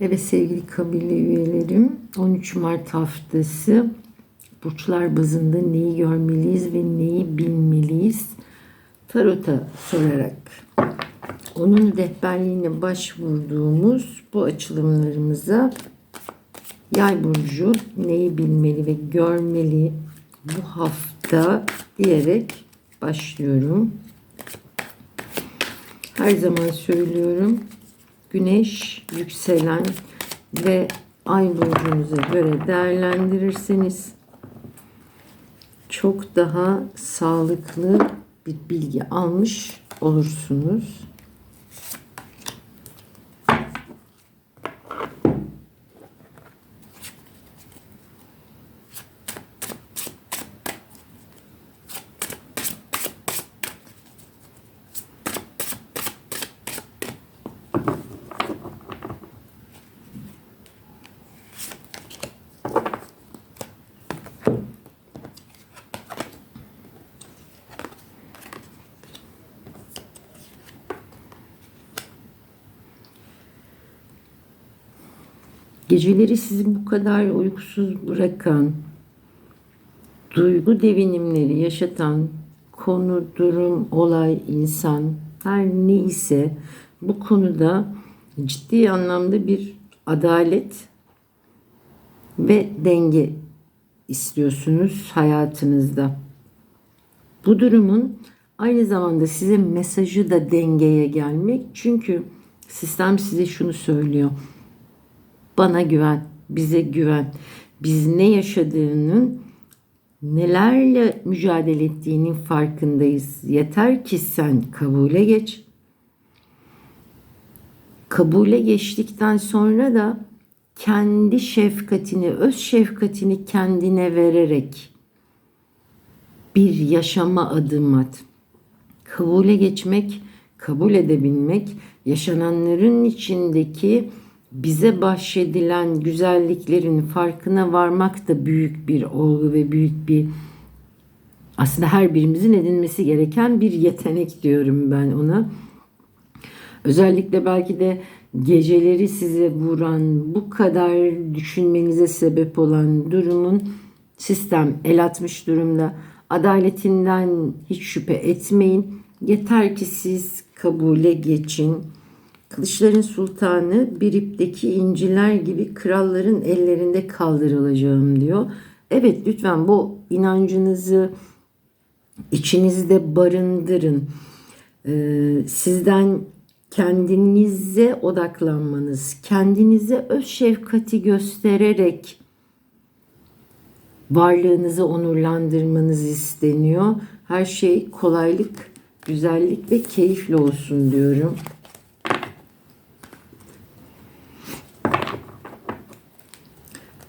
Evet sevgili kabile üyelerim 13 Mart haftası burçlar bazında neyi görmeliyiz ve neyi bilmeliyiz tarota sorarak onun rehberliğine başvurduğumuz bu açılımlarımıza yay burcu neyi bilmeli ve görmeli bu hafta diyerek başlıyorum. Her zaman söylüyorum. Güneş, yükselen ve ay burcunuza göre değerlendirirseniz çok daha sağlıklı bir bilgi almış olursunuz. Geceleri sizi bu kadar uykusuz bırakan, duygu devinimleri yaşatan konu, durum, olay, insan her neyse bu konuda ciddi anlamda bir adalet ve denge istiyorsunuz hayatınızda. Bu durumun aynı zamanda size mesajı da dengeye gelmek. Çünkü sistem size şunu söylüyor. Bana güven, bize güven. Biz ne yaşadığının, nelerle mücadele ettiğinin farkındayız. Yeter ki sen kabule geç. Kabule geçtikten sonra da kendi şefkatini, öz şefkatini kendine vererek bir yaşama adım at. Kabule geçmek, kabul edebilmek, yaşananların içindeki bize bahşedilen güzelliklerin farkına varmak da büyük bir olgu ve büyük bir aslında her birimizin edinmesi gereken bir yetenek diyorum ben ona. Özellikle belki de geceleri size vuran, bu kadar düşünmenize sebep olan durumun sistem el atmış durumda. Adaletinden hiç şüphe etmeyin. Yeter ki siz kabule geçin. Kılıçların sultanı bir ipteki inciler gibi kralların ellerinde kaldırılacağım diyor. Evet lütfen bu inancınızı içinizde barındırın. Ee, sizden kendinize odaklanmanız, kendinize öz şefkati göstererek varlığınızı onurlandırmanız isteniyor. Her şey kolaylık, güzellik ve keyifli olsun diyorum.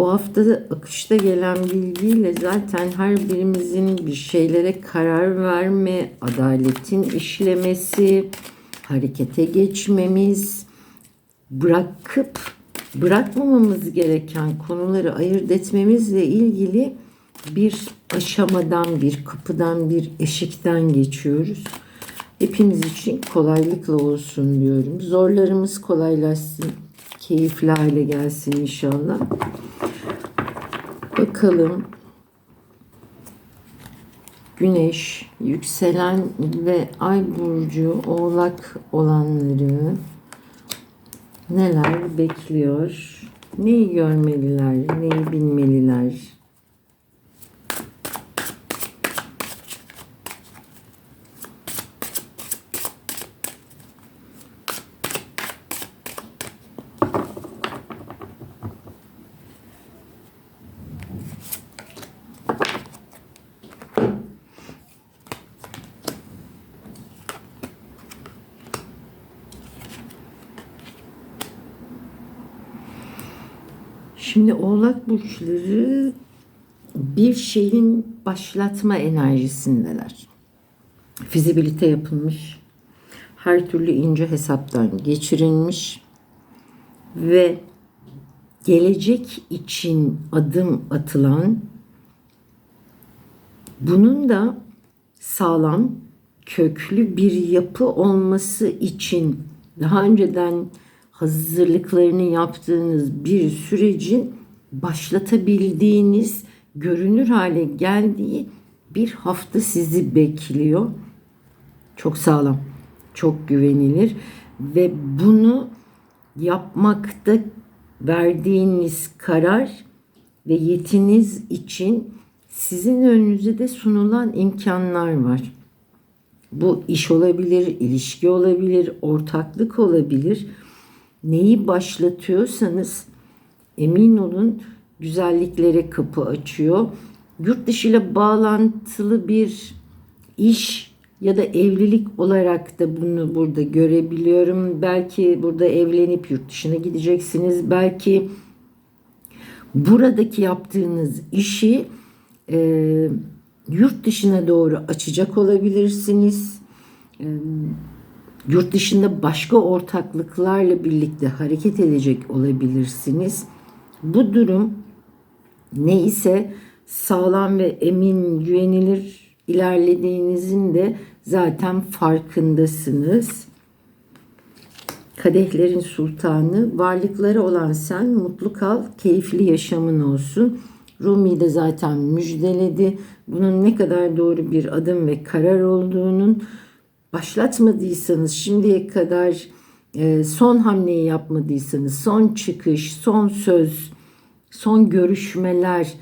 Bu hafta akışta gelen bilgiyle zaten her birimizin bir şeylere karar verme, adaletin işlemesi, harekete geçmemiz, bırakıp bırakmamamız gereken konuları ayırt etmemizle ilgili bir aşamadan, bir kapıdan, bir eşikten geçiyoruz. Hepimiz için kolaylıkla olsun diyorum. Zorlarımız kolaylaşsın, keyifli hale gelsin inşallah. Bakalım Güneş, yükselen ve ay burcu oğlak olanları neler bekliyor? Neyi görmeliler, neyi bilmeliler? Şimdi oğlak burçları bir şeyin başlatma enerjisindeler. Fizibilite yapılmış, her türlü ince hesaptan geçirilmiş ve gelecek için adım atılan bunun da sağlam, köklü bir yapı olması için daha önceden hazırlıklarını yaptığınız bir sürecin başlatabildiğiniz, görünür hale geldiği bir hafta sizi bekliyor. Çok sağlam, çok güvenilir ve bunu yapmakta verdiğiniz karar ve yetiniz için sizin önünüze de sunulan imkanlar var. Bu iş olabilir, ilişki olabilir, ortaklık olabilir. Neyi başlatıyorsanız emin olun güzelliklere kapı açıyor. Yurt dışı ile bağlantılı bir iş ya da evlilik olarak da bunu burada görebiliyorum. Belki burada evlenip yurt dışına gideceksiniz. Belki buradaki yaptığınız işi e, yurt dışına doğru açacak olabilirsiniz. E, yurt dışında başka ortaklıklarla birlikte hareket edecek olabilirsiniz. Bu durum neyse sağlam ve emin, güvenilir ilerlediğinizin de zaten farkındasınız. Kadehlerin sultanı, varlıkları olan sen mutlu kal, keyifli yaşamın olsun. Rumi de zaten müjdeledi. Bunun ne kadar doğru bir adım ve karar olduğunun başlatmadıysanız şimdiye kadar e, son hamleyi yapmadıysanız son çıkış, son söz, son görüşmeler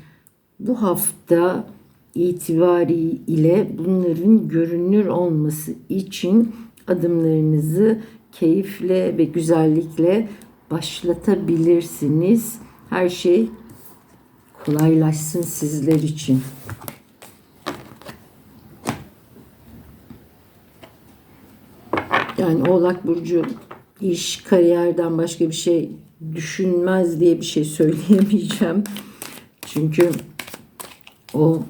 bu hafta itibariyle bunların görünür olması için adımlarınızı keyifle ve güzellikle başlatabilirsiniz. Her şey kolaylaşsın sizler için. Yani Oğlak Burcu iş, kariyerden başka bir şey düşünmez diye bir şey söyleyemeyeceğim. Çünkü o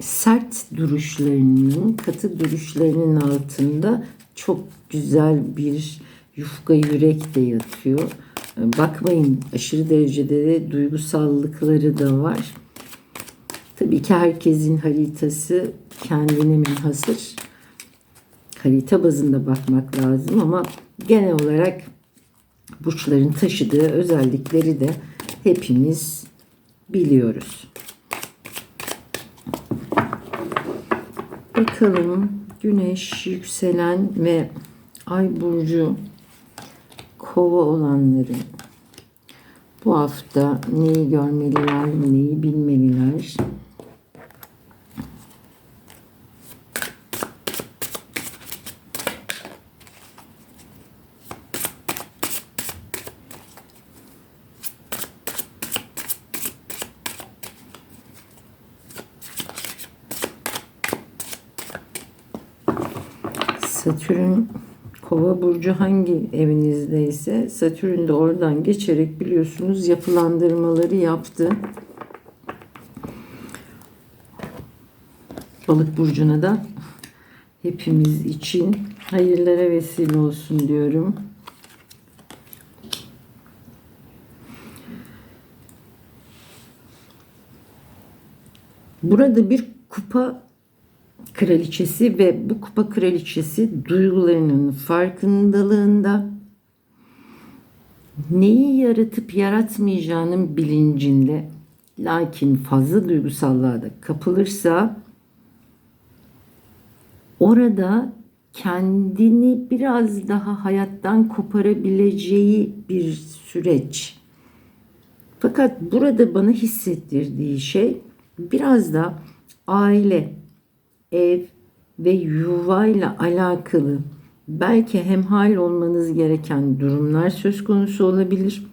sert duruşlarının, katı duruşlarının altında çok güzel bir yufka yürek de yatıyor. Bakmayın aşırı derecede de duygusallıkları da var. Tabii ki herkesin haritası kendine münhasır. Harita bazında bakmak lazım ama genel olarak burçların taşıdığı özellikleri de hepimiz biliyoruz. Bakalım güneş, yükselen ve ay burcu kova olanların bu hafta neyi görmeliler, neyi bilmeliler? Satürn Kova burcu hangi evinizdeyse Satürn de oradan geçerek biliyorsunuz yapılandırmaları yaptı. Balık burcuna da hepimiz için hayırlara vesile olsun diyorum. Burada bir kupa kraliçesi ve bu kupa kraliçesi duygularının farkındalığında neyi yaratıp yaratmayacağının bilincinde lakin fazla duygusallığa da kapılırsa orada kendini biraz daha hayattan koparabileceği bir süreç. Fakat burada bana hissettirdiği şey biraz da aile, ev ve yuvayla alakalı belki hemhal olmanız gereken durumlar söz konusu olabilir.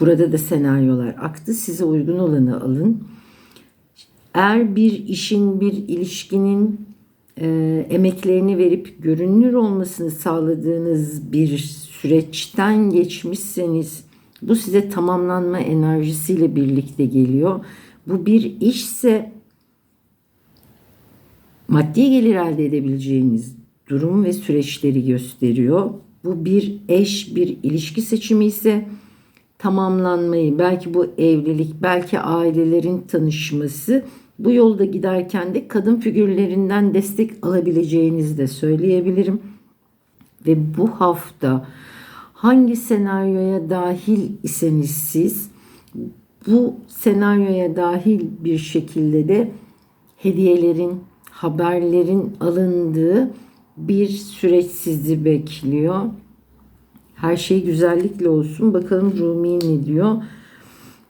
Burada da senaryolar aktı. Size uygun olanı alın. Eğer bir işin, bir ilişkinin e, emeklerini verip görünür olmasını sağladığınız bir süreçten geçmişseniz bu size tamamlanma enerjisiyle birlikte geliyor. Bu bir işse maddi gelir elde edebileceğiniz durum ve süreçleri gösteriyor. Bu bir eş, bir ilişki seçimi ise tamamlanmayı, belki bu evlilik, belki ailelerin tanışması, bu yolda giderken de kadın figürlerinden destek alabileceğinizi de söyleyebilirim. ve bu hafta hangi senaryoya dahil iseniz siz bu senaryoya dahil bir şekilde de hediyelerin, haberlerin alındığı bir süreç sizi bekliyor. Her şey güzellikle olsun. Bakalım Rumi ne diyor?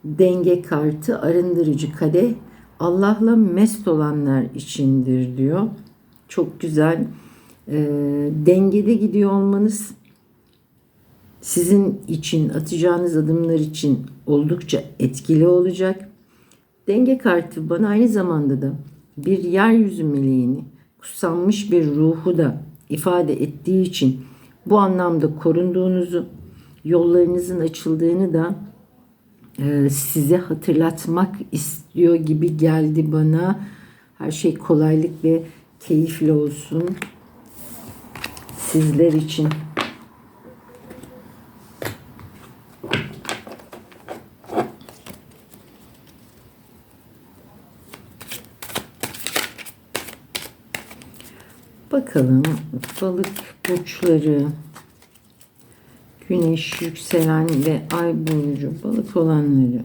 Denge kartı, arındırıcı kadeh, Allah'la mest olanlar içindir diyor. Çok güzel. E, dengede gidiyor olmanız sizin için atacağınız adımlar için oldukça etkili olacak. Denge kartı bana aynı zamanda da bir yeryüzü meleğini, kutsanmış bir ruhu da ifade ettiği için bu anlamda korunduğunuzu, yollarınızın açıldığını da e, size hatırlatmak istiyor gibi geldi bana. Her şey kolaylık ve keyifli olsun sizler için. Bakalım balık burçları güneş yükselen ve ay burcu balık olanları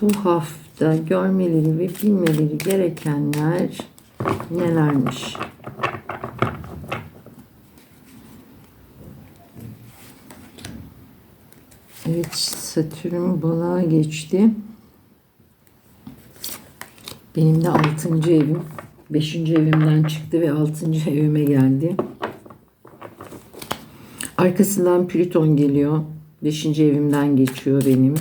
bu hafta görmeleri ve bilmeleri gerekenler nelermiş? Evet Satürn balığa geçti. Benim de 6. evim. 5. evimden çıktı ve 6. evime geldi. Arkasından Plüton geliyor. 5. evimden geçiyor benim.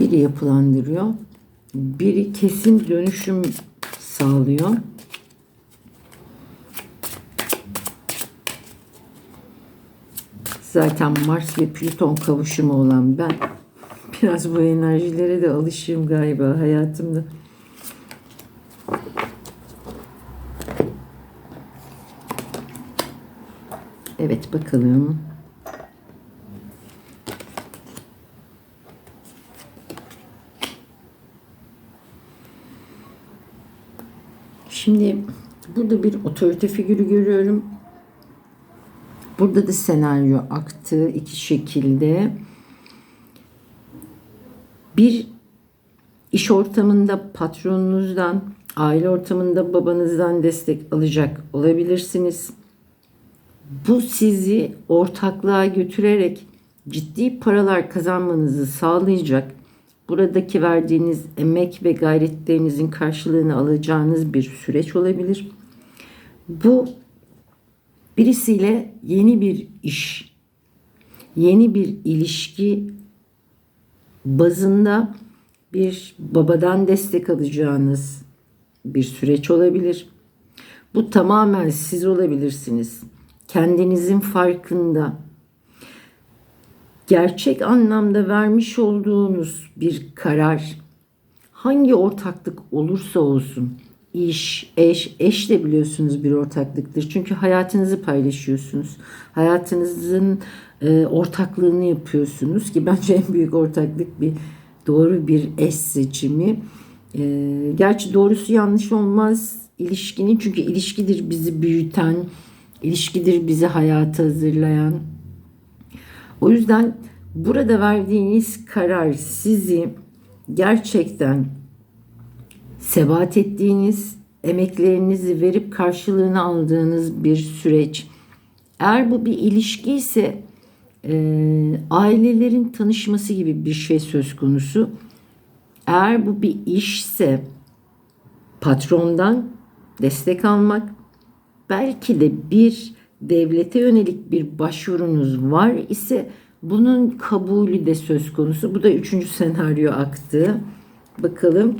Biri yapılandırıyor. Biri kesin dönüşüm sağlıyor. Zaten Mars ve Plüton kavuşumu olan ben biraz bu enerjilere de alışığım galiba hayatımda. Evet bakalım. Şimdi burada bir otorite figürü görüyorum. Burada da senaryo aktı iki şekilde. Bir iş ortamında patronunuzdan, aile ortamında babanızdan destek alacak olabilirsiniz. Bu sizi ortaklığa götürerek ciddi paralar kazanmanızı sağlayacak. Buradaki verdiğiniz emek ve gayretlerinizin karşılığını alacağınız bir süreç olabilir. Bu birisiyle yeni bir iş, yeni bir ilişki bazında bir babadan destek alacağınız bir süreç olabilir. Bu tamamen siz olabilirsiniz. Kendinizin farkında. Gerçek anlamda vermiş olduğunuz bir karar hangi ortaklık olursa olsun iş, eş, eş de biliyorsunuz bir ortaklıktır. Çünkü hayatınızı paylaşıyorsunuz. Hayatınızın e, ortaklığını yapıyorsunuz ki bence en büyük ortaklık bir doğru bir eş seçimi. E, gerçi doğrusu yanlış olmaz ilişkinin çünkü ilişkidir bizi büyüten, ilişkidir bizi hayata hazırlayan. O yüzden burada verdiğiniz karar sizi gerçekten sebat ettiğiniz, emeklerinizi verip karşılığını aldığınız bir süreç. Eğer bu bir ilişki ise e, ailelerin tanışması gibi bir şey söz konusu. Eğer bu bir işse patrondan destek almak, belki de bir devlete yönelik bir başvurunuz var ise bunun kabulü de söz konusu. Bu da üçüncü senaryo aktı. Bakalım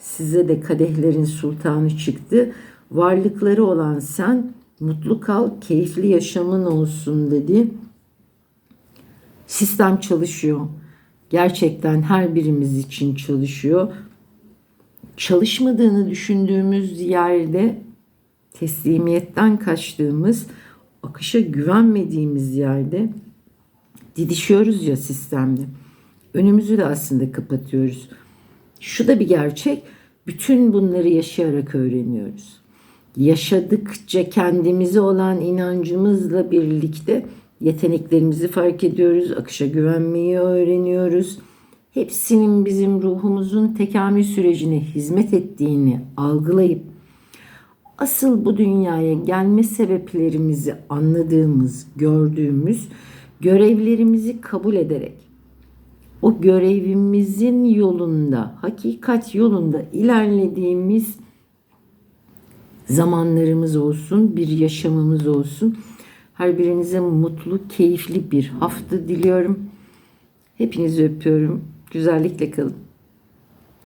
size de kadehlerin sultanı çıktı. Varlıkları olan sen mutlu kal, keyifli yaşamın olsun dedi. Sistem çalışıyor. Gerçekten her birimiz için çalışıyor. Çalışmadığını düşündüğümüz yerde teslimiyetten kaçtığımız akışa güvenmediğimiz yerde didişiyoruz ya sistemde. Önümüzü de aslında kapatıyoruz. Şu da bir gerçek. Bütün bunları yaşayarak öğreniyoruz. Yaşadıkça kendimize olan inancımızla birlikte yeteneklerimizi fark ediyoruz. Akışa güvenmeyi öğreniyoruz. Hepsinin bizim ruhumuzun tekamül sürecine hizmet ettiğini algılayıp asıl bu dünyaya gelme sebeplerimizi anladığımız, gördüğümüz görevlerimizi kabul ederek o görevimizin yolunda, hakikat yolunda ilerlediğimiz zamanlarımız olsun, bir yaşamımız olsun. Her birinize mutlu, keyifli bir hafta diliyorum. Hepinizi öpüyorum. Güzellikle kalın.